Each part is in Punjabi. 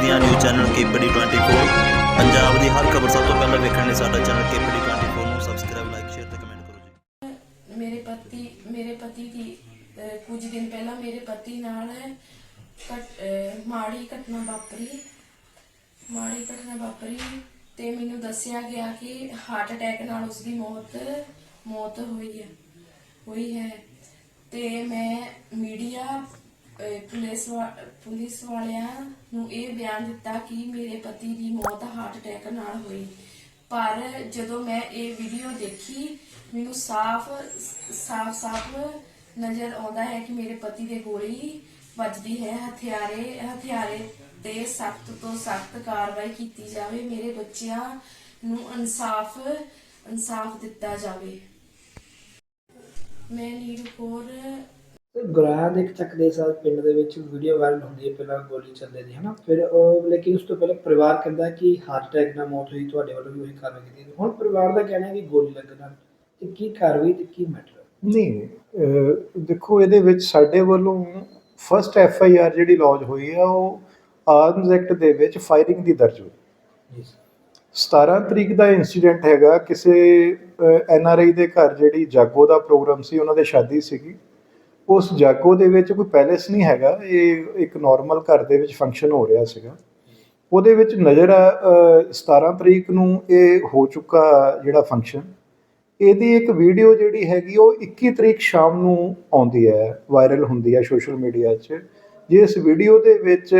ਦੀਆਂ ਨਿਊਜ਼ ਚੈਨਲ ਕੇਪੀਡੀ 24 ਪੰਜਾਬ ਦੀ ਹਰ ਖਬਰ ਸਭ ਤੋਂ ਪਹਿਲਾਂ ਵੇਖਣ ਲਈ ਸਾਡਾ ਚੈਨਲ ਕੇਪੀਡੀ 24 ਨੂੰ ਸਬਸਕ੍ਰਾਈਬ ਲਾਈਕ ਸ਼ੇਅਰ ਤੇ ਕਮੈਂਟ ਕਰੋ ਜੀ। ਮੇਰੇ ਪਤੀ ਮੇਰੇ ਪਤੀ ਦੀ ਕੁਝ ਦਿਨ ਪਹਿਲਾਂ ਮੇਰੇ ਪਤੀ ਨਾਲ ਮਾੜੀ ਘਟਨਾ ਵਾਪਰੀ। ਮਾੜੀ ਘਟਨਾ ਵਾਪਰੀ ਤੇ ਮੈਨੂੰ ਦੱਸਿਆ ਗਿਆ ਕਿ ਹਾਰਟ ਅਟੈਕ ਨਾਲ ਉਸ ਦੀ ਮੌਤ ਮੌਤ ਹੋਈ ਹੈ ਹੋਈ ਹੈ। ਤੇ ਮੈਂ ਮੀਡੀਆ ਪੁਲਿਸ ਵਾ- ਪੁਲਿਸ ਵਾਲਿਆਂ ਨੂੰ ਇਹ ਬਿਆਨ ਦਿੱਤਾ ਕਿ ਮੇਰੇ ਪਤੀ ਦੀ ਮੌਤ ਹਾਰਟ ਅਟੈਕ ਨਾਲ ਹੋਈ। ਪਰ ਜਦੋਂ ਮੈਂ ਇਹ ਵੀਡੀਓ ਦੇਖੀ, ਮੈਨੂੰ ਸਾਫ਼ ਸਾਫ਼ ਸਾਫ਼ ਨਜ਼ਰ ਆਉਂਦਾ ਹੈ ਕਿ ਮੇਰੇ ਪਤੀ ਦੇ ਗੋਲੀ ਵੱਜਦੀ ਹੈ। ਹਥਿਆਰੇ ਹਥਿਆਰੇ ਤੇ ਸਖਤ ਤੋਂ ਸਖਤ ਕਾਰਵਾਈ ਕੀਤੀ ਜਾਵੇ। ਮੇਰੇ ਬੱਚਿਆਂ ਨੂੰ ਇਨਸਾਫ ਇਨਸਾਫ ਦਿੱਤਾ ਜਾਵੇ। ਮੈਂ ਨੀਰੂ ਕੌਰ ਗੁਰਾਂ ਦੇ ਇੱਕ ਚੱਕ ਦੇ ਸਾਲ ਪਿੰਡ ਦੇ ਵਿੱਚ ਵੀਡੀਓ ਵਾਇਰਲ ਹੁੰਦੀ ਹੈ ਪਹਿਲਾਂ ਗੋਲੀ ਚੱਲਦੇ ਦੀ ਹਨਾ? ਫਿਰ ਉਹ ਲੇਕਿਨ ਉਸ ਤੋਂ ਪਹਿਲਾਂ ਪਰਿਵਾਰ ਕਹਿੰਦਾ ਕਿ ਹਾਰਟ ਅਟੈਕ ਨਾਲ ਮੌਤ ਹੋਈ ਤੁਹਾਡੇ ਵੱਲੋਂ ਵੀ ਉਹੀ ਕਾਰਵਾਈ ਕੀਤੀ ਹੁਣ ਪਰਿਵਾਰ ਦਾ ਕਹਿਣਾ ਹੈ ਕਿ ਗੋਲੀ ਲੱਗਣ ਨਾਲ ਤੇ ਕੀ ਕਾਰਵਾਈ ਤੇ ਕੀ ਮੈਟਰ ਨਹੀਂ ਅਹ ਦੇਖੋ ਇਹਦੇ ਵਿੱਚ ਸਾਡੇ ਵੱਲੋਂ ਫਸਟ ਐਫ ਆਈ ਆਰ ਜਿਹੜੀ ਲੌਂਚ ਹੋਈ ਹੈ ਉਹ ਆਰਮਸ ਐਕਟ ਦੇ ਵਿੱਚ ਫਾਇਰਿੰਗ ਦੀ ਦਰਜ ਹੋਈ। ਜੀ 17 ਤਰੀਕ ਦਾ ਇਨਸੀਡੈਂਟ ਹੈਗਾ ਕਿਸੇ ਐਨ ਆਰ ਆਈ ਦੇ ਘਰ ਜਿਹੜੀ ਜਾਗੋ ਦਾ ਪ੍ਰੋਗਰਾਮ ਸੀ ਉਹਨਾਂ ਦੇ ਸ਼ਾਦੀ ਸੀਗੀ। ਉਸ ਜਾਗੋ ਦੇ ਵਿੱਚ ਕੋਈ ਪੈਲੇਸ ਨਹੀਂ ਹੈਗਾ, ਇਹ ਇੱਕ ਨਾਰਮਲ ਘਰ ਦੇ ਵਿੱਚ ਫੰਕਸ਼ਨ ਹੋ ਰਿਹਾ ਸੀਗਾ। ਉਹਦੇ ਵਿੱਚ ਨਜ਼ਰ ਆ 17 ਤਰੀਕ ਨੂੰ ਇਹ ਹੋ ਚੁੱਕਾ ਜਿਹੜਾ ਫੰਕਸ਼ਨ ਇਹਦੀ ਇੱਕ ਵੀਡੀਓ ਜਿਹੜੀ ਹੈਗੀ, ਉਹ 21 ਤਰੀਕ ਸ਼ਾਮ ਨੂੰ ਆਉਂਦੀ ਹੈ ਵਾਇਰਲ ਹੁੰਦੀ ਹੈ ਸੋਸ਼ਲ ਮੀਡੀਆ 'ਚ। ਜਿਸ ਵੀਡੀਓ ਦੇ ਵਿੱਚ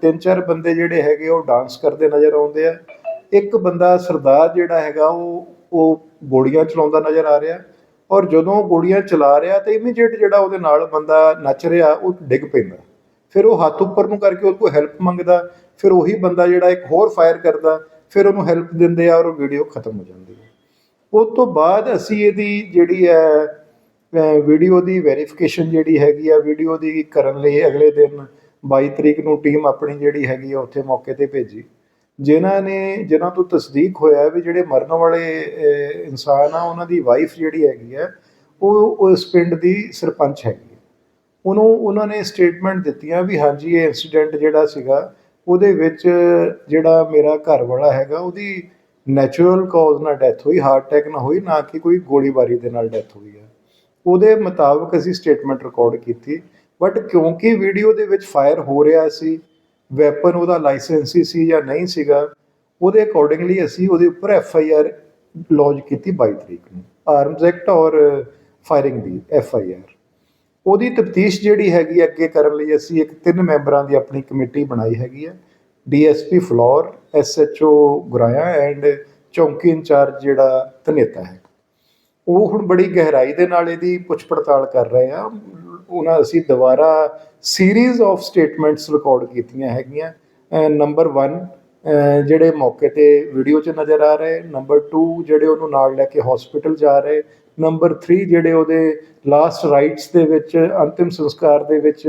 ਤਿੰਨ ਚਾਰ ਬੰਦੇ ਜਿਹੜੇ ਹੈਗੇ, ਉਹ ਡਾਂਸ ਕਰਦੇ ਨਜ਼ਰ ਆਉਂਦੇ ਆ। ਇੱਕ ਬੰਦਾ ਸਰਦਾਰ ਜਿਹੜਾ ਹੈਗਾ, ਉਹ ਉਹ ਗੋਲੀਆਂ ਚਲਾਉਂਦਾ ਨਜ਼ਰ ਆ ਰਿਹਾ। ਔਰ ਜਦੋਂ ਉਹ ਗੋਲੀਆਂ ਚਲਾ ਰਿਹਾ ਤੇ ਇਮੀਡੀਏਟ ਜਿਹੜਾ ਉਹਦੇ ਨਾਲ ਬੰਦਾ ਨੱਚ ਰਿਹਾ, ਉਹ ਡਿੱਗ ਪੈਂਦਾ। ਫਿਰ ਉਹ ਹੱਥ ਉੱਪਰ ਨੂੰ ਕਰਕੇ ਉਹਦੇ ਕੋਲ ਹੈਲਪ ਮੰਗਦਾ, ਫਿਰ ਉਹੀ ਬੰਦਾ ਜਿਹੜਾ ਇੱਕ ਹੋਰ ਫਾਇਰ ਕਰਦਾ, ਫਿਰ ਉਹਨੂੰ ਹੈਲਪ ਦਿੰਦੇ ਆ ਔਰ ਉਹ ਵੀਡੀਓ ਖਤਮ ਹੋ ਜਾਂਦੀ ਹੈ। ਉਸ ਤੋਂ ਬਾਅਦ ਅਸੀਂ ਇਹਦੀ ਜਿਹੜੀ ਹੈ ਵੀਡੀਓ ਦੀ ਵੈਰੀਫਿਕੇਸ਼ਨ ਜਿਹੜੀ ਹੈਗੀ ਆ ਵੀਡੀਓ ਦੀ ਕਰਨ ਲਈ ਅਗਲੇ ਦਿਨ 22 ਤਰੀਕ ਨੂੰ ਟੀਮ ਆਪਣੀ ਜਿਹੜੀ ਹੈਗੀ ਆ, ਉੱਥੇ ਮੌਕੇ ਤੇ ਭੇਜੀ। ਜਿਨ੍ਹਾਂ ਨੇ, ਜਿਨ੍ਹਾਂ ਤੋਂ ਤਸਦੀਕ ਹੋਇਆ ਵੀ ਜਿਹੜੇ ਮਰਨ ਵਾਲੇ ਇਨਸਾਨ ਆ, ਉਹਨਾਂ ਦੀ ਵਾਈਫ ਜਿਹੜੀ ਹੈਗੀ ਆ, ਉਹ ਉਸ ਪਿੰਡ ਦੀ ਸਰਪੰਚ ਹੈਗੀ ਹੈ ਉਹਨੂੰ, ਉਹਨਾਂ ਨੇ ਸਟੇਟਮੈਂਟ ਦਿੱਤੀਆਂ ਵੀ ਹਾਂਜੀ, ਇਹ ਇਨਸੀਡੈਂਟ ਜਿਹੜਾ ਸੀਗਾ, ਉਹਦੇ ਵਿੱਚ ਜਿਹੜਾ ਮੇਰਾ ਘਰ ਵਾਲਾ ਹੈਗਾ, ਉਹਦੀ ਨੈਚੁਰਲ ਕਾਜ਼ ਨਾਲ ਡੈਥ ਹੋਈ ਹਾਰਟ ਅਟੈਕ ਨਾਲ ਹੋਈ, ਨਾ ਕਿ ਕੋਈ ਗੋਲੀਬਾਰੀ ਦੇ ਨਾਲ ਡੈਥ ਹੋਈ ਹੈ ਉਹਦੇ ਮੁਤਾਬਕ ਅਸੀਂ ਸਟੇਟਮੈਂਟ ਰਿਕਾਰਡ ਕੀਤੀ ਬਟ ਕਿਉਂਕਿ ਵੀਡੀਓ ਦੇ ਵਿੱਚ ਫਾਇਰ ਹੋ ਰਿਹਾ ਸੀ ਵੈਪਨ ਉਹਦਾ ਲਾਇਸੈਂਸੀ ਸੀ ਜਾਂ ਨਹੀਂ ਸੀਗਾ, ਉਹਦੇ ਅਕੋਰਡਿੰਗਲੀ ਅਸੀਂ ਉਹਦੇ ਉੱਪਰ ਐਫ ਆਈ ਆਰ ਲੌਂਚ ਕੀਤੀ 22 ਤਰੀਕ ਨੂੰ ਆਰਮਸ ਐਕਟ ਔਰ ਫਾਇਰਿੰਗ ਦੀ ਐਫ ਆਈ ਆਰ ਉਹਦੀ ਤਫਤੀਸ਼ ਜਿਹੜੀ ਹੈਗੀ ਅੱਗੇ ਕਰਨ ਲਈ ਅਸੀਂ ਇੱਕ ਤਿੰਨ ਮੈਂਬਰਾਂ ਦੀ ਆਪਣੀ ਕਮੇਟੀ ਬਣਾਈ ਹੈਗੀ ਹੈ DSP Phillaur SHO Goraya and ਚੌਂਕੀ ਇੰਚਾਰਜ ਜਿਹੜਾ ਧਨੇਤਾ ਹੈ। ਉਹ ਹੁਣ ਬੜੀ ਗਹਿਰਾਈ ਦੇ ਨਾਲ ਇਹਦੀ ਪੁੱਛ ਪੜਤਾਲ ਕਰ ਰਹੇ ਆ। ਉਹਨਾਂ ਅਸੀਂ ਦੁਬਾਰਾ ਸੀਰੀਜ਼ ਆਫ ਸਟੇਟਮੈਂਟਸ ਰਿਕਾਰਡ ਕੀਤੀਆਂ ਹੈਗੀਆਂ। ਨੰਬਰ 1 ਜਿਹੜੇ ਮੌਕੇ ਤੇ ਵੀਡੀਓ 'ਚ ਨਜ਼ਰ ਆ ਰਹੇ। ਨੰਬਰ 2 ਜਿਹੜੇ ਉਹਨੂੰ ਨਾਲ ਲੈ ਕੇ ਹਸਪੀਟਲ ਜਾ ਰਹੇ। ਨੰਬਰ 3 ਜਿਹੜੇ ਉਹਦੇ ਲਾਸਟ ਰਾਈਟਸ ਦੇ ਵਿੱਚ, ਅੰਤਿਮ ਸੰਸਕਾਰ ਦੇ ਵਿੱਚ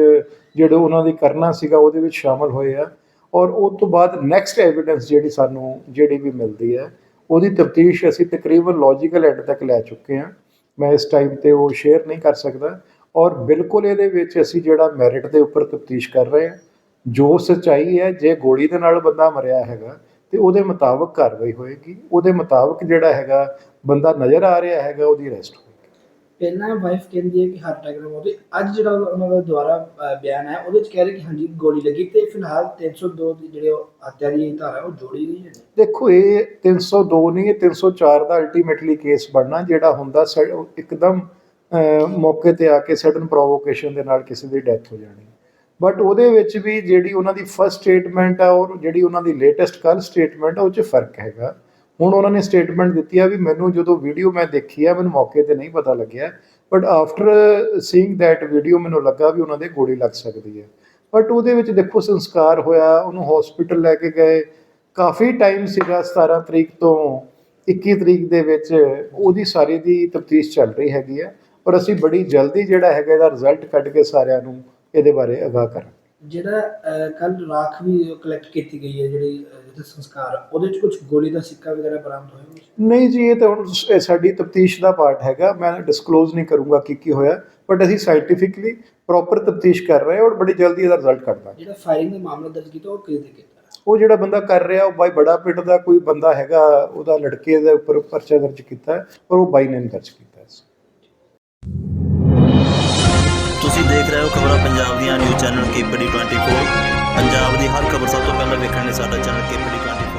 ਜਿਹੜੇ ਉਹਨਾਂ ਦੀ ਕਰਨਾ ਸੀਗਾ, ਉਹਦੇ ਵਿੱਚ ਸ਼ਾਮਲ ਹੋਏ ਆ। ਔਰ ਉਸ ਤੋਂ ਬਾਅਦ ਨੈਕਸਟ ਐਵੀਡੈਂਸ ਜਿਹੜੀ ਸਾਨੂੰ, ਜਿਹੜੀ ਵੀ ਮਿਲਦੀ ਹੈ, ਉਹਦੀ ਤਫਤੀਸ਼ ਅਸੀਂ ਤਕਰੀਬਨ ਲੌਜੀਕਲ ਐਂਡ ਤੱਕ ਲੈ ਚੁੱਕੇ ਹਾਂ। ਮੈਂ ਇਸ ਟਾਈਮ ਤੇ ਉਹ ਸ਼ੇਅਰ ਨਹੀਂ ਕਰ ਸਕਦਾ। ਔਰ ਬਿਲਕੁਲ ਇਹਦੇ ਵਿੱਚ ਅਸੀਂ ਜਿਹੜਾ ਮੈਰਿਟ ਦੇ ਉੱਪਰ ਤਫਤੀਸ਼ ਕਰ ਰਹੇ ਹਾਂ ਜੋ ਸਚਾਈ ਹੈ ਜੇ ਗੋਲੀ ਦੇ ਨਾਲ ਬੰਦਾ ਮਰਿਆ ਹੈਗਾ ਤੇ ਉਹਦੇ ਮੁਤਾਬਕ ਕਾਰਵਾਈ ਹੋਏਗੀ। ਉਹਦੇ ਮੁਤਾਬਕ ਜਿਹੜਾ ਹੈਗਾ ਬੰਦਾ ਨਜ਼ਰ ਆ ਰਿਹਾ ਹੈਗਾ ਉਹਦੀ ਅਰੈਸਟ ਹੋਏਗੀ। ਪਹਿਲਾਂ ਵਾਈਫ ਕਹਿੰਦੀ ਹੈ ਕਿ ਹਾਰਟ ਅਟੈਕ ਨਾਲ ਮੌਤ ਅੱਜ ਜਿਹੜਾ ਉਹਨਾਂ ਦਾ ਦੁਆਰਾ ਬਿਆਨ ਹੈ ਉਹਦੇ ਵਿੱਚ ਕਹਿ ਰਹੇ ਕਿ ਹਾਂਜੀ ਗੋਲੀ ਲੱਗੀ ਤੇ ਫਿਲਹਾਲ 302 ਦੀ ਜਿਹੜੇ ਹੱਤਿਆ ਦੀ ਧਾਰਾ ਉਹ ਜੋੜੀ ਗਈ ਹੈ ਦੇਖੋ ਇਹ 302 ਨਹੀਂ ਇਹ 304 ਦਾ ਅਲਟੀਮੇਟਲੀ ਕੇਸ ਬਣਨਾ ਜਿਹੜਾ ਹੁੰਦਾ ਇੱਕਦਮ ਮੌਕੇ ਤੇ ਆ ਕੇ ਸਡਨ ਪ੍ਰੋਵੋਕੇਸ਼ਨ ਦੇ ਨਾਲ ਕਿਸੇ ਦੀ ਡੈਥ ਹੋ ਜਾਣੀ। ਬਟ ਉਹਦੇ ਵਿੱਚ ਵੀ ਜਿਹੜੀ ਉਹਨਾਂ ਦੀ ਫਰਸਟ ਸਟੇਟਮੈਂਟ ਆ, ਔਰ ਜਿਹੜੀ ਉਹਨਾਂ ਦੀ ਲੇਟੈਸਟ ਕੱਲ ਸਟੇਟਮੈਂਟ ਆ, ਉਹ 'ਚ ਫ਼ਰਕ ਹੈਗਾ। ਹੁਣ ਉਹਨਾਂ ਨੇ ਸਟੇਟਮੈਂਟ ਦਿੱਤੀ ਆ ਵੀ ਮੈਨੂੰ ਜਦੋਂ ਵੀਡੀਓ ਮੈਂ ਦੇਖੀ ਆ, ਮੈਨੂੰ ਮੌਕੇ ਤੇ ਨਹੀਂ ਪਤਾ ਲੱਗਿਆ। But after seeing that video ਮੈਨੂੰ ਲੱਗਾ ਵੀ ਉਹਨਾਂ ਦੇ ਗੋਲੀ ਲੱਗ ਸਕਦੀ ਹੈ। ਬਟ ਉਹਦੇ ਵਿੱਚ ਦੇਖੋ ਸੰਸਕਾਰ ਹੋਇਆ, ਉਹਨੂੰ ਹਸਪੀਟਲ ਲੈ ਕੇ ਗਏ। ਕਾਫੀ ਟਾਈਮ ਸੀਗਾ 17 ਤਰੀਕ ਤੋਂ 21 ਤਰੀਕ ਦੇ ਵਿੱਚ ਉਹਦੀ ਸਾਰੀ ਦੀ ਤਫਤੀਸ਼ ਚੱਲ ਰਹੀ ਹੈਗੀ ਆ। ਔਰ ਅਸੀਂ ਬੜੀ ਜਲਦੀ ਜਿਹੜਾ ਹੈਗਾ ਇਹਦਾ ਰਿਜ਼ਲਟ ਕੱਢ ਕੇ ਸਾਰਿਆਂ ਨੂੰ ਇਹਦੇ ਬਾਰੇ ਅਗਾਹ ਕਰਾਂਗੇ। ਜਿਹੜਾ ਕੱਲ ਰਾਖ ਵੀ ਕਲੈਕਟ ਕੀਤੀ ਗਈ ਹੈ ਜਿਹੜੀ ਜਿੱਥੇ ਸੰਸਕਾਰ ਉਹਦੇ ਵਿੱਚ ਕੁਝ ਗੋਲੀ ਦਾ ਸਿੱਕਾ ਵਗੈਰਾ ਬਰਾਮਦ ਹੋਇਆ? ਨਹੀਂ ਜੀ ਇਹ ਤਾਂ ਹੁਣ ਸਾਡੀ ਤਫਤੀਸ਼ ਦਾ ਪਾਰਟ ਹੈਗਾ। ਮੈਂ ਡਿਸਕਲੋਜ਼ ਨਹੀਂ ਕਰੂੰਗਾ ਕੀ ਕੀ ਹੋਇਆ ਬਟ ਅਸੀਂ ਸਾਇੰਟੀਫਿਕਲੀ ਪ੍ਰੋਪਰ ਤਫਤੀਸ਼ ਕਰ ਰਹੇ ਹਾਂ ਔਰ ਬੜੀ ਜਲਦੀ ਇਹਦਾ ਰਿਜ਼ਲਟ ਕੱਢ ਦਾਂਗੇ। ਜਿਹੜਾ ਫਾਇਰਿੰਗ ਦਾ ਮਾਮਲਾ ਦਰਜ ਕੀਤਾ ਉਹ ਕਿਹਦੇ ਕੀਤਾ? ਉਹ ਜਿਹੜਾ ਬੰਦਾ ਕਰ ਰਿਹਾ ਉਹ ਬਾਈ ਬੜਾ ਪਿੰਡ ਦਾ ਕੋਈ ਬੰਦਾ ਹੈਗਾ ਉਹਦਾ ਲੜਕੇ ਦੇ ਉੱਪਰ ਪਰਚਾ ਦਰਜ ਕੀਤਾ ਔਰ ਉਹ ਬਾਈ ਨੇ ਦਰਜ ਕੀਤਾ। ਹੋ ਖਬਰਾਂ ਪੰਜਾਬ ਦੀਆਂ, ਨਿਊਜ਼ ਚੈਨਲ ਕੇਪੀਡੀ 24 ਪੰਜਾਬ ਦੀ ਹਰ ਖਬਰ ਸਭ ਤੋਂ ਪਹਿਲਾਂ ਵੇਖਣ ਲਈ ਸਾਡਾ ਚੈਨਲ ਕੇਪੀਡੀ 24